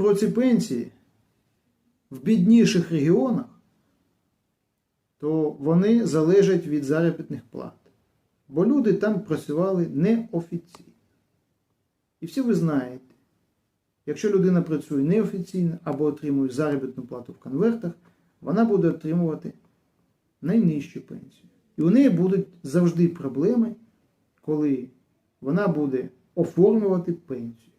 про ці пенсії в бідніших регіонах, то вони залежать від заробітних плат. Бо люди там працювали неофіційно. І всі ви знаєте, якщо людина працює неофіційно або отримує заробітну плату в конвертах, вона буде отримувати найнижчу пенсію. І у неї будуть завжди проблеми, коли вона буде оформлювати пенсію.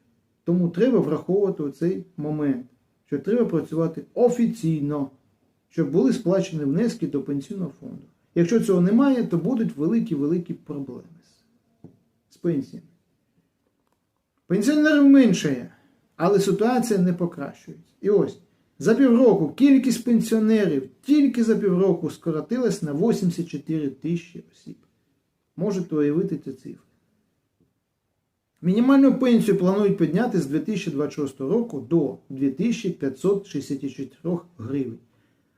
Тому треба враховувати цей момент, що треба працювати офіційно, щоб були сплачені внески до пенсійного фонду. Якщо цього немає, то будуть великі-великі проблеми з- пенсіями. Пенсіонерів меншає, але ситуація не покращується. І ось за півроку кількість пенсіонерів тільки за півроку скоротилась на 84 тисячі осіб. Можете уявити ці цифри. Мінімальну пенсію планують підняти з 2026 року до 2564 гривень.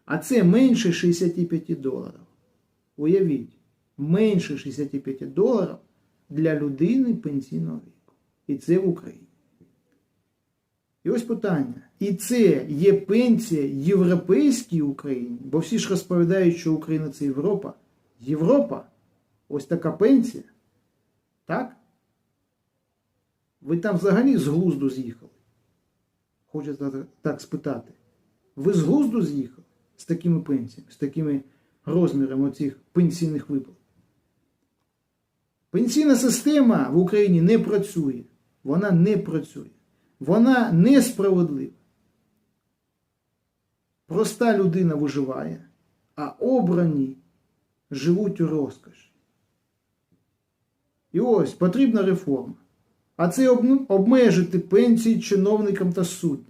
А це менше 65 доларів. Уявіть, менше 65 доларів для людини пенсійного віку. І це в Україні. І ось питання. І це є пенсія європейській Україні, бо всі ж розповідають, що Україна це Європа. Європа, ось така пенсія. Так? Ви там взагалі з глузду з'їхали. Хочете так- спитати. Ви з глузду з'їхали з такими пенсіями, з такими розмірами оцих пенсійних виплат. Пенсійна система в Україні не працює. Вона не працює. Вона несправедлива. Проста людина виживає, а обрані живуть у розкоші. І ось потрібна реформа. А це об- обмежити пенсії чиновникам та суддям.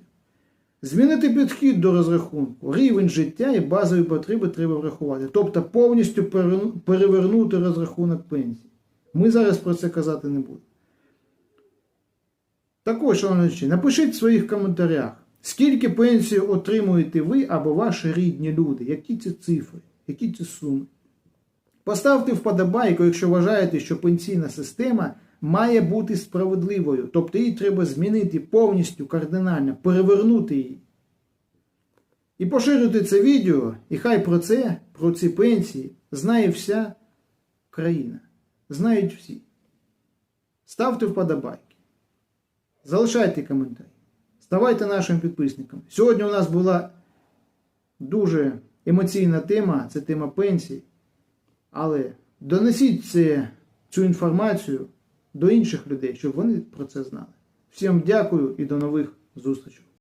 Змінити підхід до розрахунку, рівень життя і базові потреби треба врахувати. Тобто повністю перевернути розрахунок пенсії. Ми зараз про це казати не будемо. Також, шановні напишіть в своїх коментарях, скільки пенсії отримуєте ви або ваші рідні люди, які ці цифри, які ці суми. Поставте вподобайку, якщо вважаєте, що пенсійна система має бути справедливою, тобто її треба змінити повністю кардинально, перевернути її. І поширюйте це відео, і хай про це, про ці пенсії, знає вся країна. Знають всі. Ставте вподобайки. Залишайте коментарі. Ставайте нашим підписниками. Сьогодні у нас була дуже емоційна тема, це тема пенсій. Але донесіть це, цю інформацію до інших людей, щоб вони про це знали. Всім дякую і до нових зустрічей.